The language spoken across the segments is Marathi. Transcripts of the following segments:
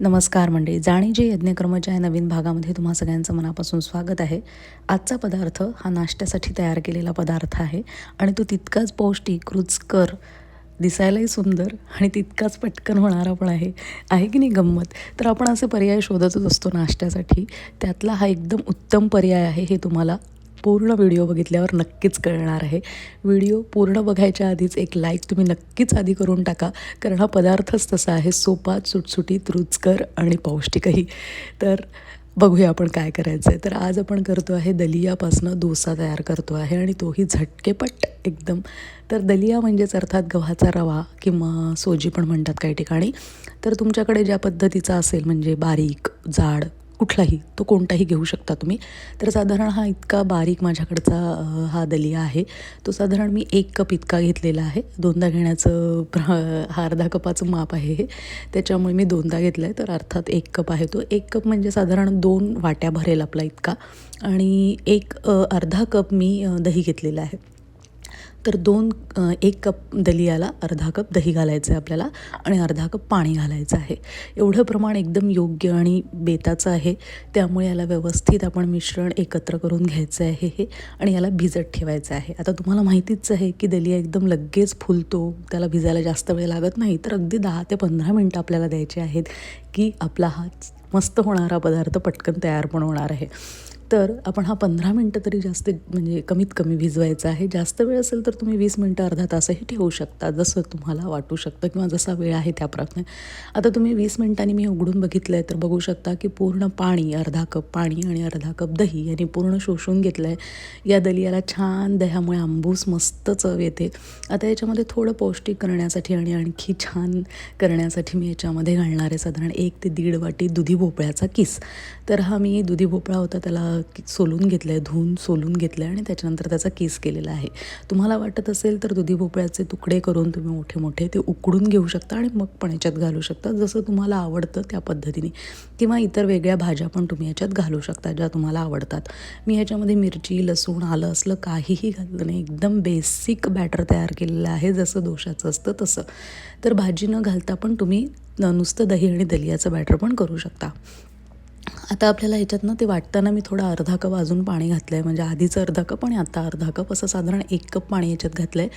नमस्कार मंडळी जाणीजे यज्ञकर्मच्या या नवीन भागामध्ये तुम्हा सगळ्यांचं मनापासून स्वागत आहे. आजचा पदार्थ हा नाश्त्यासाठी तयार केलेला पदार्थ आहे आणि तो तितकाच पौष्टिक रुचकर दिसायलाही सुंदर आणि तितकाच पटकन होणारा पण आहे. आहे की नाही गंमत? तर आपण असे पर्याय शोधतच असतो नाश्त्यासाठी. त्यातला हा एकदम उत्तम पर्याय आहे हे तुम्हाला पूर्ण व्हिडिओ बघितल्यावर नक्कीच कळणार आहे. व्हिडिओ पूर्ण बघायच्या आधीच एक लाईक तुम्ही नक्कीच आधी करून टाका कारण हा पदार्थच तसा आहे सोपा सुटसुटीत रुचकर आणि पौष्टिकही. तर बघूया आपण काय करायचं आहे तर आज आपण करतो आहे दलियापासनं डोसा तयार करतो आहे आणि तोही झटकेपट एकदम. तर दलिया म्हणजेच अर्थात गव्हाचा रवा किंवा सोजी पण म्हणतात काही ठिकाणी. तर तुमच्याकडे ज्या पद्धतीचा असेल म्हणजे बारीक जाड कुठलाही तो कोणताही घेऊ शकता तुम्ही. तर साधारण हा इतका बारीक माझ्याकडचा हा दलिया आहे. तो साधारण मी एक कप इतका घेतलेला आहे. दोनदा घेण्याचं प्र- हा अर्धा कपाचं माप आहे हे. त्याच्यामुळे मी दोनदा घेतला आहे तर अर्थात एक कप आहे तो. एक कप म्हणजे साधारण दोन वाट्या भरेल आपला इतका. आणि एक अर्धा कप मी दही घेतलेला आहे. तर दोन एक कप दलियाला अर्धा कप दही घालायचं आहे आपल्याला आणि अर्धा कप पाणी घालायचं आहे. एवढं प्रमाण एकदम योग्य आणि बेताचं आहे. त्यामुळे याला व्यवस्थित आपण मिश्रण एकत्र करून घ्यायचं आहे हे आणि याला भिजत ठेवायचं आहे. आता तुम्हाला माहितीच आहे की दलिया एकदम लगेच फुलतो त्याला भिजायला जास्त वेळ लागत नाही तर अगदी दहा ते पंधरा मिनटं आपल्याला द्यायचे आहेत की आपला हा मस्त होणारा पदार्थ पटकन तयार पण होणार आहे. तर आपण हा पंधरा मिनटं तरी जास्त म्हणजे कमीत कमी भिजवायचा आहे. जास्त वेळ असेल तर तुम्ही वीस मिनटं अर्धा तासही ठेवू शकता जसं तुम्हाला वाटू शकतं किंवा जसा वेळ आहे त्याप्रमाणे आता तुम्ही वीस मिनटांनी मी उघडून बघितलं आहे तर बघू शकता की पूर्ण पाणी अर्धा कप पाणी आणि अर्धा कप दही यांनी पूर्ण शोषून घेतलं आहे या दलियाला छान दह्यामुळे आंबूस मस्त चव येते. आता याच्यामध्ये थोडं पौष्टिक करण्यासाठी आणि आणखी छान करण्यासाठी मी याच्यामध्ये घालणार आहे साधारण एक ते दीड वाटी दुधी भोपळ्याचा किस. तर हा मी दुधी भोपळा होता त्याला सोलून घेतलं आहे धुवून सोलून घेतलं आहे आणि त्याच्यानंतर त्याचा केस केलेला आहे. तुम्हाला वाटत असेल तर दुधी भोपळ्याचे तुकडे करून तुम्ही मोठे मोठे ते उकडून घेऊ शकता आणि मग पण याच्यात घालू शकता जसं तुम्हाला आवडतं त्या पद्धतीने. किंवा इतर वेगळ्या भाज्या पण तुम्ही याच्यात घालू शकता ज्या तुम्हाला आवडतात. मी ह्याच्यामध्ये मिरची लसूण आलं असलं काहीही घातलं नाही. एकदम बेसिक बॅटर तयार केलेलं आहे जसं दोशाचं असतं तसं. तर भाजी न घालता पण तुम्ही नुसतं दही आणि दलियाचं बॅटर पण करू शकता. आता आपल्याला ह्याच्यातनं ते वाटताना मी थोडा अर्धा कप अजून पाणी घातलं आहे म्हणजे आधीचं अर्धा कप आणि आता अर्धा कप असं साधारण एक कप पाणी याच्यात घातलं आहे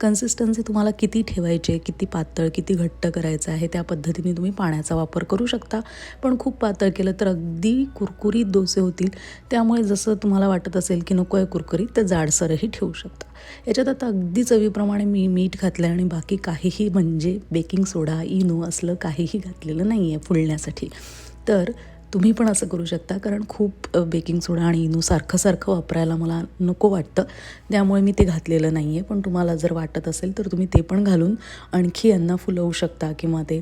कन्सिस्टन्सी तुम्हाला किती ठेवायची आहे किती पातळ किती घट्ट करायचं आहे त्या पद्धतीने तुम्ही पाण्याचा वापर करू शकता. पण खूप पातळ केलं तर अगदी कुरकुरीत डोसे होतील. त्यामुळे जसं तुम्हाला वाटत असेल की नको आहे कुरकुरीत तर जाडसरही ठेवू शकता. याच्यात आता अगदी चवीप्रमाणे मी मीठ घातलं आहे आणि बाकी काहीही म्हणजे बेकिंग सोडा इनो असलं काहीही घातलेलं नाही आहे फुलण्यासाठी. तर तुम्ही पण असं करू शकता. कारण खूप बेकिंग सोडा आणि इनू सारखं सारखं वापरायला मला नको वाटतं. त्यामुळे मी ते घातलेलं नाही आहे पण तुम्हाला जर वाटत असेल तर तुम्ही ते पण घालून आणखी यांना फुलवू शकता किंवा ते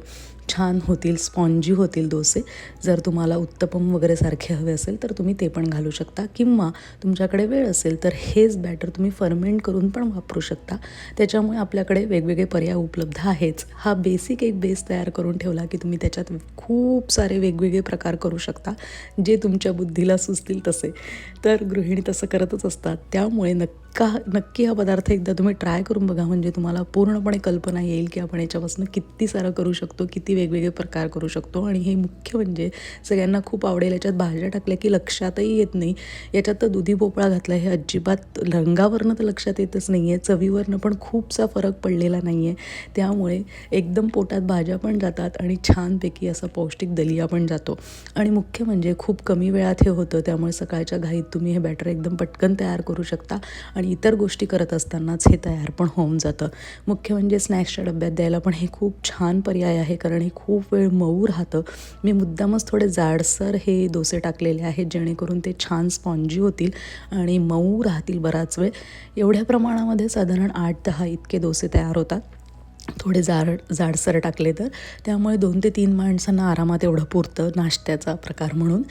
छान होतील स्पॉन्जी होतील डोसे. जर तुम्हाला उत्तपम वगैरे सारखे हवे असेल तर तुम्ही ते पण घालू शकता. किंवा तुमच्याकडे वेळ असेल तर हेच बॅटर तुम्ही फर्मेंट करून पण वापरू शकता. त्याच्यामुळे आपल्याकडे वेगवेगळे पर्याय उपलब्ध आहेच. हा बेसिक एक बेस तयार करून ठेवला की तुम्ही त्याच्यात खूप सारे वेगवेगळे प्रकार करू शकता. जे तुमच्या बुद्धीला सुचतील तसे. तर गृहिणी तसं करतच असतात. त्यामुळे नक्की नक्की हा पदार्थ एकदा तुम्ही ट्राय करून बघा म्हणजे तुम्हाला पूर्णपणे कल्पना येईल की आपण याच्यापासून किती सारं करू शकतो किती वेगवेगळे प्रकार करू शकतो. आणि हे मुख्य म्हणजे सगळ्यांना खूप आवडेल याच्यात भाज्या टाकल्या की लक्षातही येत नाही. याच्यात तर दुधी भोपळा घातला हे अजिबात रंगावरनं तर लक्षात येतच नाही आहे चवीवरनं पण खूपसा फरक पडलेला नाही आहे त्यामुळे एकदम पोटात भाज्या पण जातात आणि छानपैकी असा पौष्टिक दलिया पण जातो. आणि मुख्य म्हणजे खूप कमी वेळात हे होतं त्यामुळे सकाळच्या घाईत तुम्ही हे बॅटर एकदम पटकन तयार करू शकता. आणि इतर गोष्टी करत असतानाच हे तयार पण होऊन जातं. मुख्य म्हणजे स्नॅक्सच्या डब्यात द्यायला पण हे खूप छान पर्याय आहे कारण हे खूप वेळ मऊ राहतं. मी मुद्दामच थोडे जाडसर हे डोसे टाकलेले आहेत जेणेकरून ते छान स्पॉन्जी होतील आणि मऊ राहतील बराच वेळ. एवढ्या प्रमाणामध्ये साधारण आठ दहा इतके डोसे तयार होतात. थोडे जाड जाडसर टाकले तर. त्यामुळे दोन ते तीन माणसांना आरामात एवढं पुरतं नाश्त्याचा प्रकार म्हणून.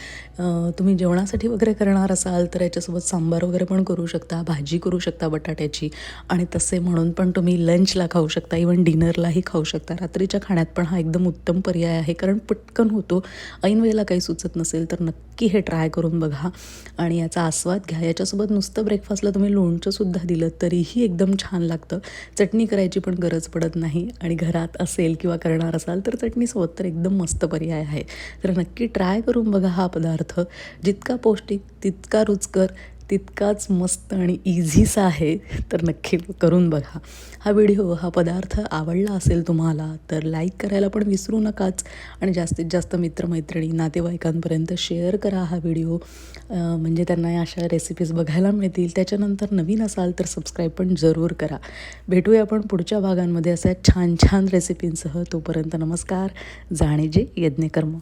तुम्ही जेवणासाठी वगैरे करणार असाल तर याच्यासोबत सांबार वगैरे पण करू शकता भाजी करू शकता बटाट्याची. आणि तसे म्हणून पण तुम्ही लंचला खाऊ शकता इवन डिनरलाही खाऊ शकता. रात्रीच्या खाण्यात पण हा एकदम उत्तम पर्याय आहे कारण पटकन होतो. ऐन वेळेला काही सुचत नसेल तर नक्की हे ट्राय करून बघा. आणि याचा आस्वाद घ्या. याच्यासोबत नुसतं ब्रेकफास्टला तुम्ही लोणचंसुद्धा दिलं तरीही एकदम छान लागतं. चटणी करायची पण गरज पडत नाही नाही आणि घरात असेल किंवा करणार असाल तर चटणीसोबत तर एकदम मस्त पर्याय आहे. तर नक्की ट्राय करून बघा हा पदार्थ. जितका पौष्टिक तितका रुचकर तितकाच मस्त आणि इझीचा आहे तर नक्की करून बघा. हा व्हिडिओ हा पदार्थ आवडला असेल तुम्हाला तर लाईक करायला पण विसरू नकाच. आणि जास्तीत जास्त मित्रमैत्रिणी नातेवाईकांपर्यंत शेअर करा हा व्हिडिओ म्हणजे त्यांना या अशा रेसिपीज बघायला मिळतील. त्याच्यानंतर नवीन असाल तर सबस्क्राईब पण जरूर करा. भेटूया आपण पुढच्या भागांमध्ये अशा छान छान रेसिपींसह तोपर्यंत नमस्कार. जाणे जे यज्ञकर्म.